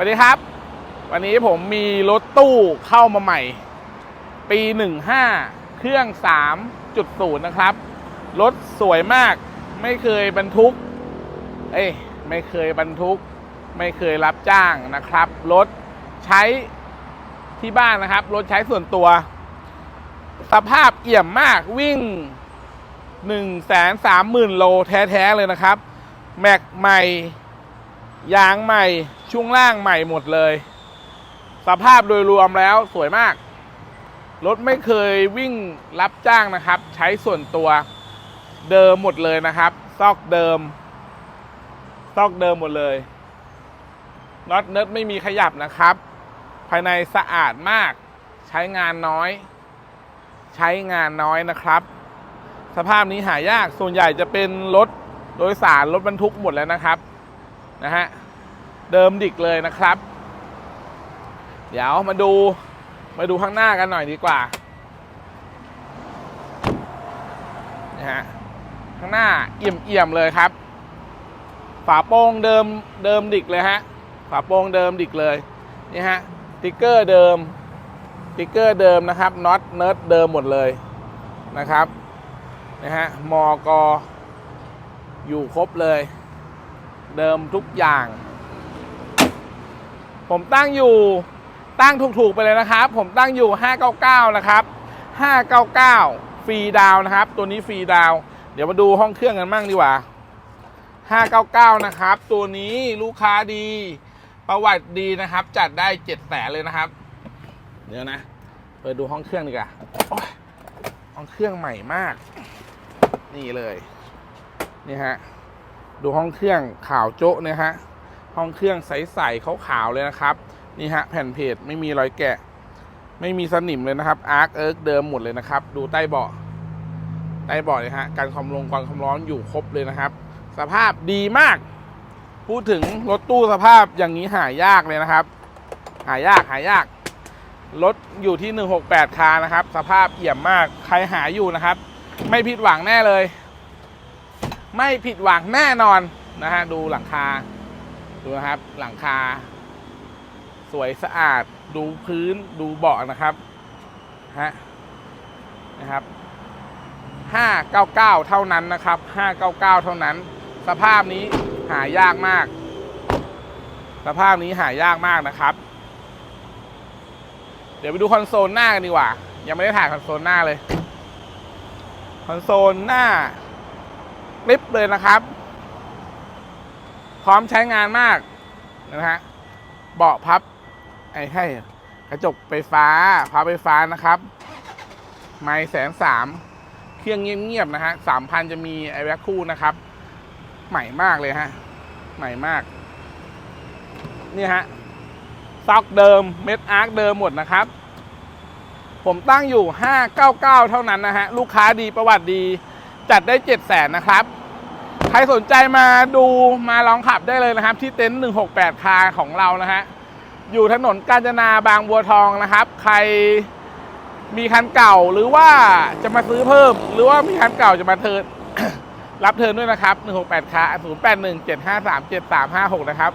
สวัสดีครับ วันนี้ผมมีรถตู้เข้ามาใหม่ ปี 15 เครื่อง 3.0 นะครับ รถสวยมากไม่เคยบรรทุก เอ้ยไม่เคยบรรทุก ไม่เคยรับจ้างนะครับ รถใช้ที่บ้านนะครับ รถใช้ส่วนตัว สภาพเอี่ยมมากวิ่ง 1 3 0 0 0 0 โลแท้ ๆ เลยนะครับ แม็กใหม่ ยางใหม่ ช่วงล่างใหม่หมดเลย สภาพโดยรวมแล้วสวยมาก รถไม่เคยวิ่งรับจ้างนะครับ ใช้ส่วนตัวเดิมหมดเลยนะครับ ซอกเดิม ซอกเดิมหมดเลยน็อตเนิร์ดไม่มีขยับนะครับ ภายในสะอาดมาก ใช้งานน้อย ใช้งานน้อยนะครับ สภาพนี้หายากส่วนใหญ่จะเป็นรถโดยสารรถบรรทุกหมดแล้วนะครับ นะฮะ เดิมดิกเลยนะครับ เดี๋ยวมาดูมาดูข้างหน้ากันหน่อยดีกว่านะฮะข้างหน้าเอี่ยมเอี่ยมเลยครับ ฝาโปร่งเดิมเดิมดิกเลยฮะฝาโปร่งเดิมดิกเลยนี่ฮะติ๊กเกอร์เดิมติ๊กเกอร์เดิมนะครับน็อตเนิร์ดเดิมหมดเลยนะครับนะฮะมอกออยู่ครบเลย เดิมทุกอย่าง ผมตั้งอยู่ตั้งถูกๆไปเลยนะครับ ผมตั้งอยู่ 599 นะครับ 599 ฟรีดาวนะครับ ตัวนี้ฟรีดาว เดี๋ยวมาดูห้องเครื่องกันมั่งดีกว่า 599 นะครับ ตัวนี้ลูกค้าดีประวัติดีนะครับ จัดได้7แสนเลยนะครับ เดี๋ยวนะเปิดดูห้องเครื่องดีกว่าห้องเครื่องใหม่มาก นี่เลย นี่ฮะ ดูห้องเครื่องขาวโจ๊ะเนี่ยฮะ ห้องเครื่องใสๆขาวๆเลยนะครับ นี่ฮะแผ่นเพจไม่มีรอยแกะ ไม่มีสนิมเลยนะครับอาร์คเอิร์กเดิมหมดเลยนะครับ ดูใต้เบาะใต้เบาะเลยฮะการความลงความความร้อนอยู่ครบเลยนะครับ สภาพดีมาก พูดถึงรถตู้สภาพอย่างนี้หายากเลยนะครับ หายากหายากรถอยู่ที่ 168 คานะครับ สภาพเอี่ยมมาก ใครหาอยู่นะครับ ไม่ผิดหวังแน่เลย ไม่ผิดหวังแน่นอนนะฮะดูหลังคาดูนะครับหลังคา สวยสะอาดดูพื้นดูเบาะนะครับฮะนะครับ 599 เท่านั้นนะครับ 599 เท่านั้น สภาพนี้หายากมาก สภาพนี้หายากมากนะครับ เดี๋ยวไปดูคอนโซลหน้ากันดีกว่า ยังไม่ได้ถ่ายคอนโซลหน้าเลย คอนโซลหน้า ลิปเลยนะครับ พร้อมใช้งานมากนะฮะเบาะพับ ไอ้ให้กระจกไฟฟ้าพับไฟฟ้านะครับ ไม่แสนสามเครื่องเงียบๆนะฮะสามพันจะมีไอแวคคู่นะครับ ใหม่มากเลยฮะ ใหม่มาก นี่ฮะซ็อกเดิมเม็ดอาร์คเดิมหมดนะครับ ผมตั้งอยู่ 599 เท่านั้นนะฮะ ลูกค้าดีประวัติดี จัดได้ 7 0 0แสนนะครับ ใครสนใจมาดูมาลองขับได้เลยนะครับ ที่เต็นท์168 คาของเรานะฮะ อยู่ถนนกาญจนาบางบัวทองนะครับ ใครมีคันเก่าหรือว่าจะมาซื้อเพิ่ม หรือว่ามีคันเก่าจะมาเทิร์นรับเทิร์นด้วยนะครับ 168 คา 081 753 7356 นะครับ